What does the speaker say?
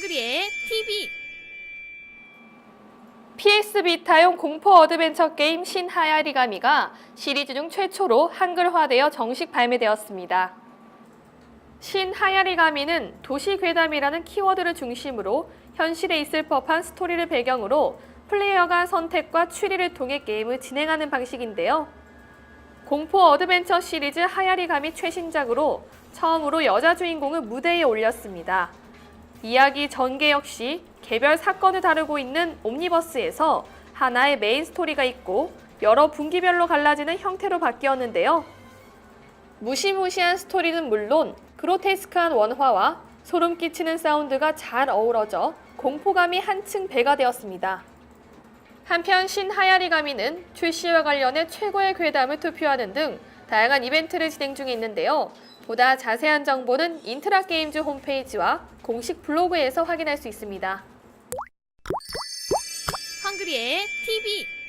한글이의 TV PS 비타용 공포 어드벤처 게임 신하야리가미가 시리즈 중 최초로 한글화되어 정식 발매되었습니다. 신하야리가미는 도시 괴담이라는 키워드를 중심으로 현실에 있을 법한 스토리를 배경으로 플레이어가 선택과 추리를 통해 게임을 진행하는 방식인데요. 공포 어드벤처 시리즈 하야리가미 최신작으로 처음으로 여자 주인공을 무대에 올렸습니다. 이야기 전개 역시 개별 사건을 다루고 있는 옴니버스에서 하나의 메인 스토리가 있고 여러 분기별로 갈라지는 형태로 바뀌었는데요. 무시무시한 스토리는 물론 그로테스크한 원화와 소름 끼치는 사운드가 잘 어우러져 공포감이 한층 배가 되었습니다. 한편 신하야리가미는 출시와 관련해 최고의 괴담을 투표하는 등 다양한 이벤트를 진행 중에 있는데요. 보다 자세한 정보는 인트라 게임즈 홈페이지와 공식 블로그에서 확인할 수 있습니다. 한글이의 TV